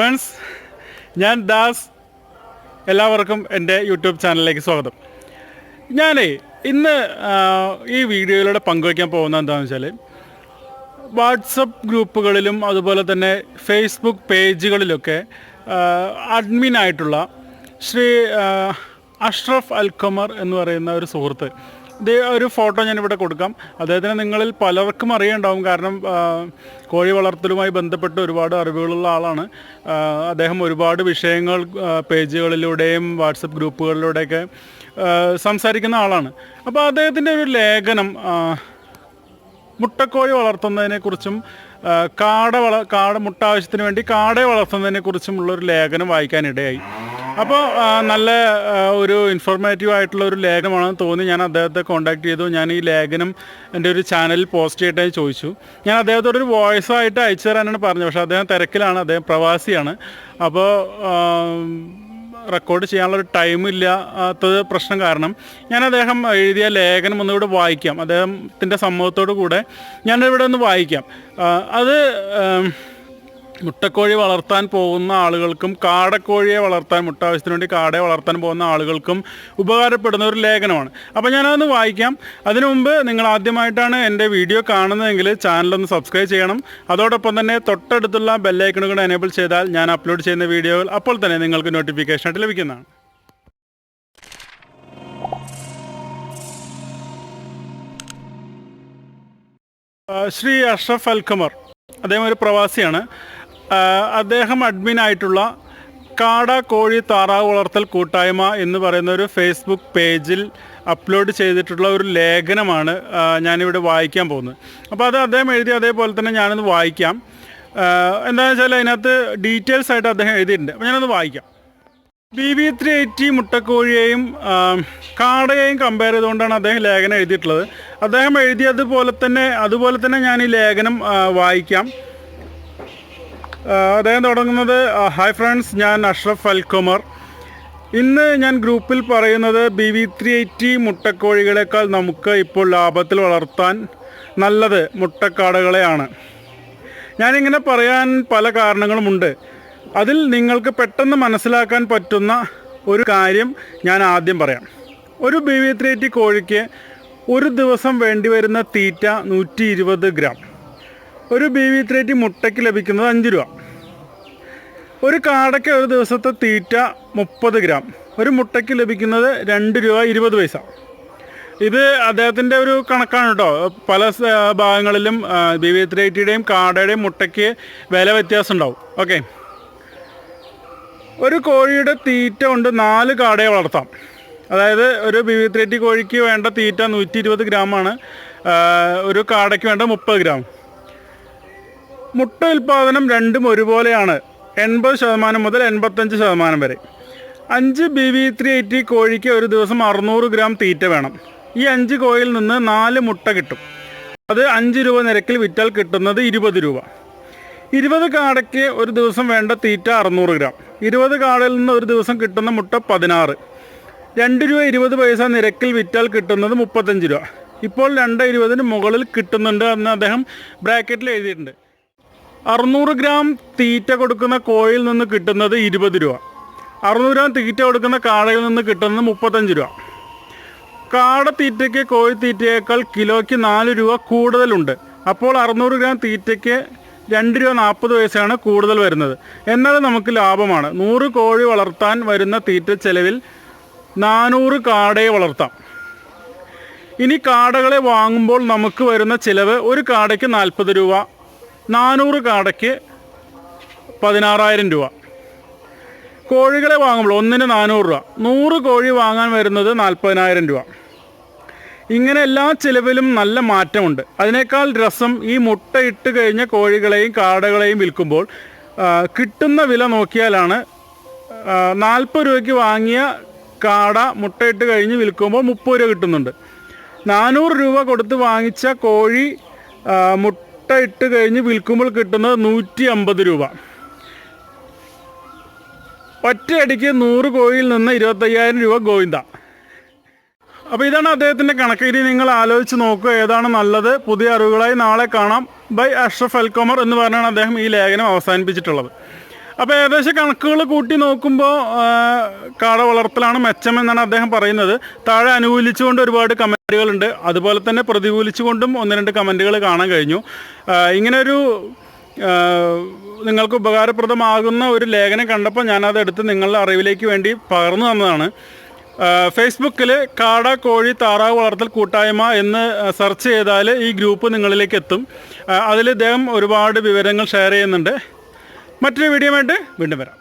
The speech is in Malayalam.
ഫ്രണ്ട്സ് ഞാൻ ദാസ്. എല്ലാവർക്കും എന്റെ യൂട്യൂബ് ചാനലിലേക്ക് സ്വാഗതം. ഞാനേ ഇന്ന് ഈ വീഡിയോയിലൂടെ പങ്കുവയ്ക്കാൻ പോകുന്ന എന്താണെന്ന് വെച്ചാൽ വാട്സപ്പ് ഗ്രൂപ്പുകളിലും അതുപോലെ തന്നെ ഫേസ്ബുക്ക് പേജുകളിലൊക്കെ അഡ്മിനായിട്ടുള്ള ശ്രീ അഷ്റഫ് അൽഖമർ എന്ന് പറയുന്ന ഒരു സുഹൃത്ത് ഒരു ഫോട്ടോ ഞാൻ ഇവിടെ കൊടുക്കാം. അദ്ദേഹത്തിന് നിങ്ങളിൽ പലർക്കും അറിയണ്ടാവും. കാരണം കോഴി വളർത്തലുമായി ബന്ധപ്പെട്ട് ഒരുപാട് അറിവുകളുള്ള ആളാണ്. അദ്ദേഹം ഒരുപാട് വിഷയങ്ങൾ പേജുകളിലൂടെയും വാട്സപ്പ് ഗ്രൂപ്പുകളിലൂടെയൊക്കെ സംസാരിക്കുന്ന ആളാണ്. അപ്പോൾ അദ്ദേഹത്തിന്റെ ഒരു ലേഖനം മുട്ടക്കോഴി വളർത്തുന്നതിനെക്കുറിച്ചും കാട വള കാട മുട്ട ആവശ്യത്തിന് വേണ്ടി കാടയെ വളർത്തുന്നതിനെക്കുറിച്ചുമുള്ള ഒരു ലേഖനം വായിക്കാനിടയായി. അപ്പോൾ നല്ല ഒരു ഇൻഫോർമേറ്റീവ് ആയിട്ടുള്ള ഒരു ലേഖനമാണെന്ന് തോന്നി. ഞാൻ അദ്ദേഹത്തെ കോൺടാക്ട് ചെയ്തു. ഞാൻ ഈ ലേഖനം എന്റെ ഒരു ചാനലിൽ പോസ്റ്റ് ചെയ്തിട്ടായി ചോദിച്ചു. ഞാൻ അദ്ദേഹത്തോട് ഒരു വോയിസ് ആയിട്ട് അയച്ചു തരാനാണ് പറഞ്ഞത്. പക്ഷേ അദ്ദേഹം തിരക്കിലാണ്. അദ്ദേഹം പ്രവാസിയാണ്. അപ്പോൾ റെക്കോർഡ് ചെയ്യാനുള്ള ഒരു ടൈം പ്രശ്നം കാരണം ഞാൻ അദ്ദേഹം എഴുതിയ ലേഖനം ഒന്നുകൂടെ വായിക്കാം. അദ്ദേഹത്തിന്റെ സമ്മതത്തോടു കൂടെ ഞാനിവിടെ ഒന്ന് വായിക്കാം. അത് മുട്ടക്കോഴി വളർത്താൻ പോകുന്ന ആളുകൾക്കും കാടക്കോഴിയെ വളർത്താൻ മുട്ട ആവശ്യത്തിന് വേണ്ടി കാടയെ വളർത്താൻ പോകുന്ന ആളുകൾക്കും ഉപകാരപ്പെടുന്ന ഒരു ലേഖനമാണ്. അപ്പോൾ ഞാനതൊന്ന് വായിക്കാം. അതിനു മുമ്പ് നിങ്ങൾ ആദ്യമായിട്ടാണ് എന്റെ വീഡിയോ കാണുന്നതെങ്കിൽ ചാനലൊന്ന് സബ്സ്ക്രൈബ് ചെയ്യണം. അതോടൊപ്പം തന്നെ തൊട്ടടുത്തുള്ള ബെല്ലൈക്കണുകൾ എനേബിൾ ചെയ്താൽ ഞാൻ അപ്ലോഡ് ചെയ്യുന്ന വീഡിയോകൾ അപ്പോൾ തന്നെ നിങ്ങൾക്ക് നോട്ടിഫിക്കേഷൻ ആയിട്ട് ലഭിക്കുന്നതാണ്. ശ്രീ അഷ്റഫ് അൽഖമർ അദ്ദേഹം ഒരു പ്രവാസിയാണ്. അദ്ദേഹം അഡ്മിനായിട്ടുള്ള കാട കോഴി താറാവ് വളർത്തൽ കൂട്ടായ്മ എന്ന് പറയുന്ന ഒരു ഫേസ്ബുക്ക് പേജിൽ അപ്ലോഡ് ചെയ്തിട്ടുള്ള ഒരു ലേഖനമാണ് ഞാനിവിടെ വായിക്കാൻ പോകുന്നത്. അപ്പോൾ അത് അദ്ദേഹം എഴുതി അതേപോലെ തന്നെ ഞാനൊന്ന് വായിക്കാം. എന്താണെന്ന് വെച്ചാൽ അതിനകത്ത് ഡീറ്റെയിൽസ് ആയിട്ട് അദ്ദേഹം എഴുതിയിട്ടുണ്ട്. അപ്പോൾ ഞാനൊന്ന് വായിക്കാം. ബി വി ത്രീ എയ്റ്റി മുട്ടക്കോഴിയെയും കാടയെയും കമ്പയർ ചെയ്തുകൊണ്ടാണ് അദ്ദേഹം ലേഖനം എഴുതിയിട്ടുള്ളത്. അദ്ദേഹം എഴുതിയതുപോലെ തന്നെ അതുപോലെ തന്നെ ഞാൻ ഈ ലേഖനം വായിക്കാം. അദ്ദേഹം തുടങ്ങുന്നത് ഹായ് ഫ്രണ്ട്സ് ഞാൻ അഷ്റഫ് അൽകുമർ ഇന്ന് ഞാൻ ഗ്രൂപ്പിൽ പറയുന്നത് ബി വി ത്രീ എയ്റ്റി മുട്ടക്കോഴികളെക്കാൾ നമുക്ക് ഇപ്പോൾ ലാഭത്തിൽ വളർത്താൻ നല്ലത് മുട്ടക്കാടകളെയാണ്. ഞാനിങ്ങനെ പറയാൻ പല കാരണങ്ങളുമുണ്ട്. അതിൽ നിങ്ങൾക്ക് പെട്ടെന്ന് മനസ്സിലാക്കാൻ പറ്റുന്ന ഒരു കാര്യം ഞാൻ ആദ്യം പറയാം. ഒരു ബി വി ത്രീ എയ്റ്റി കോഴിക്ക് ഒരു ദിവസം വേണ്ടി വരുന്ന തീറ്റ നൂറ്റി ഇരുപത് ഗ്രാം. ഒരു ബി വി ത്രീ മുട്ടയ്ക്ക് ലഭിക്കുന്നത് അഞ്ച് രൂപ. ഒരു കാടയ്ക്ക് ഒരു ദിവസത്തെ തീറ്റ മുപ്പത് ഗ്രാം. ഒരു മുട്ടയ്ക്ക് ലഭിക്കുന്നത് രണ്ട് രൂപ ഇരുപത് പൈസ. ഇത് അദ്ദേഹത്തിന്റെ ഒരു കണക്കാണ് കേട്ടോ. പല ഭാഗങ്ങളിലും ബി വി ത്രേറ്റിയുടെയും കാടയുടെയും മുട്ടയ്ക്ക് വില വ്യത്യാസം ഉണ്ടാവും. ഓക്കെ. ഒരു കോഴിയുടെ തീറ്റ കൊണ്ട് നാല് കാടയെ വളർത്താം. അതായത് ഒരു ബി വി ത്രീ എയ്റ്റി കോഴിക്ക് വേണ്ട തീറ്റ നൂറ്റി ഇരുപത് ഗ്രാമാണ് ഒരു കാടയ്ക്ക് വേണ്ട മുപ്പത് ഗ്രാം. മുട്ട ഉൽപ്പാദനം രണ്ടും ഒരുപോലെയാണ്. എൺപത് ശതമാനം മുതൽ എൺപത്തഞ്ച് ശതമാനം വരെ. അഞ്ച് ബി വി ത്രീ എയ്റ്റി കോഴിക്ക് ഒരു ദിവസം അറുന്നൂറ് ഗ്രാം തീറ്റ വേണം. ഈ അഞ്ച് കോഴിയിൽ നിന്ന് നാല് മുട്ട കിട്ടും. അത് അഞ്ച് രൂപ നിരക്കിൽ വിറ്റാൽ കിട്ടുന്നത് ഇരുപത് രൂപ. ഇരുപത് കാടയ്ക്ക് ഒരു ദിവസം വേണ്ട തീറ്റ അറുന്നൂറ് ഗ്രാം. ഇരുപത് കാടയിൽ നിന്ന് ഒരു ദിവസം കിട്ടുന്ന മുട്ട പതിനാറ്. രണ്ട് രൂപ ഇരുപത് പൈസ നിരക്കിൽ വിറ്റാൽ കിട്ടുന്നത് മുപ്പത്തഞ്ച് രൂപ. ഇപ്പോൾ രണ്ട് ഇരുപതിന് മുകളിൽ കിട്ടുന്നുണ്ട് എന്ന് അദ്ദേഹം ബ്രാക്കറ്റിൽ എഴുതിയിട്ടുണ്ട്. അറുന്നൂറ് ഗ്രാം തീറ്റ കൊടുക്കുന്ന കോയിൽ നിന്ന് കിട്ടുന്നത് ഇരുപത് രൂപ. അറുന്നൂറ് ഗ്രാം തീറ്റ കൊടുക്കുന്ന കാടയിൽ നിന്ന് കിട്ടുന്നത് മുപ്പത്തഞ്ച് രൂപ. കാട തീറ്റയ്ക്ക് കോഴി തീറ്റയേക്കാൾ കിലോയ്ക്ക് നാല് രൂപ കൂടുതലുണ്ട്. അപ്പോൾ അറുന്നൂറ് ഗ്രാം തീറ്റയ്ക്ക് രണ്ട് രൂപ നാൽപ്പത് പൈസയാണ് കൂടുതൽ വരുന്നത്. എന്നാൽ നമുക്ക് ലാഭമാണ്. നൂറ് കോഴി വളർത്താൻ വരുന്ന തീറ്റ ചെലവിൽ നാനൂറ് കാടയെ വളർത്താം. ഇനി കാടകളെ വാങ്ങുമ്പോൾ നമുക്ക് വരുന്ന ചിലവ് ഒരു കാടയ്ക്ക് നാൽപ്പത് രൂപ നാനൂറ് കാടയ്ക്ക് പതിനാറായിരം രൂപ. കോഴികളെ വാങ്ങുമ്പോൾ ഒന്നിന് നാനൂറ് രൂപ. നൂറ് കോഴി വാങ്ങാൻ വരുന്നത് നാൽപ്പതിനായിരം രൂപ. ഇങ്ങനെ എല്ലാ ചിലവിലും നല്ല മാറ്റമുണ്ട്. അതിനേക്കാൾ രസം ഈ മുട്ട ഇട്ട് കഴിഞ്ഞ കോഴികളെയും കാടകളെയും വിൽക്കുമ്പോൾ കിട്ടുന്ന വില നോക്കിയാലാണ് നാൽപ്പത് രൂപയ്ക്ക് വാങ്ങിയ കാട മുട്ടയിട്ട് കഴിഞ്ഞ് വിൽക്കുമ്പോൾ മുപ്പത് രൂപ കിട്ടുന്നുണ്ട്. നാനൂറ് രൂപ കൊടുത്ത് വാങ്ങിച്ച കോഴി ആ, മുട്ട ഇട്ട് കഴിഞ്ഞ് വിൽക്കുമ്പോൾ കിട്ടുന്നത് നൂറ്റി അമ്പത് രൂപ. ഒറ്റയടിക്ക് നൂറ് കോഴിയിൽ നിന്ന് ഇരുപത്തയ്യായിരം രൂപ ഗോവിന്ദ. അപ്പോൾ ഇതാണ് അദ്ദേഹത്തിന്റെ കണക്ക്. ഇനി നിങ്ങൾ ആലോചിച്ച് നോക്കുക ഏതാണ് നല്ലത്. പുതിയ അറിവുകളായി നാളെ കാണാം. ബൈ അഷ്റഫ് അൽക്കോമർ എന്ന് പറഞ്ഞാണ് അദ്ദേഹം ഈ ലേഖനം അവസാനിപ്പിച്ചിട്ടുള്ളത്. അപ്പോൾ ഏകദേശം കണക്കുകൾ കൂട്ടി നോക്കുമ്പോൾ കാട വളർത്തലാണ് മെച്ചമെന്നാണ് അദ്ദേഹം പറയുന്നത്. താഴെ അനുകൂലിച്ചുകൊണ്ട് ഒരുപാട് കമന്റുകളുണ്ട് അതുപോലെ തന്നെ പ്രതികൂലിച്ചുകൊണ്ടും ഒന്ന് രണ്ട് കമന്റുകൾ കാണാൻ കഴിഞ്ഞു. ഇങ്ങനൊരു നിങ്ങൾക്ക് ഉപകാരപ്രദമാകുന്ന ഒരു ലേഖനം കണ്ടപ്പോൾ ഞാനത് എടുത്ത് നിങ്ങളുടെ അറിവിലേക്ക് വേണ്ടി പകർന്നു തന്നതാണ്. ഫേസ്ബുക്കിൽ കാട കോഴി താറാവ് വളർത്തൽ കൂട്ടായ്മ എന്ന് സെർച്ച് ചെയ്താൽ ഈ ഗ്രൂപ്പ് നിങ്ങളിലേക്ക് എത്തും. അതിൽ ഇദ്ദേഹം ഒരുപാട് വിവരങ്ങൾ ഷെയർ ചെയ്യുന്നുണ്ട്. മറ്റൊരു വീഡിയോ ആയിട്ട് വീണ്ടും വരാം.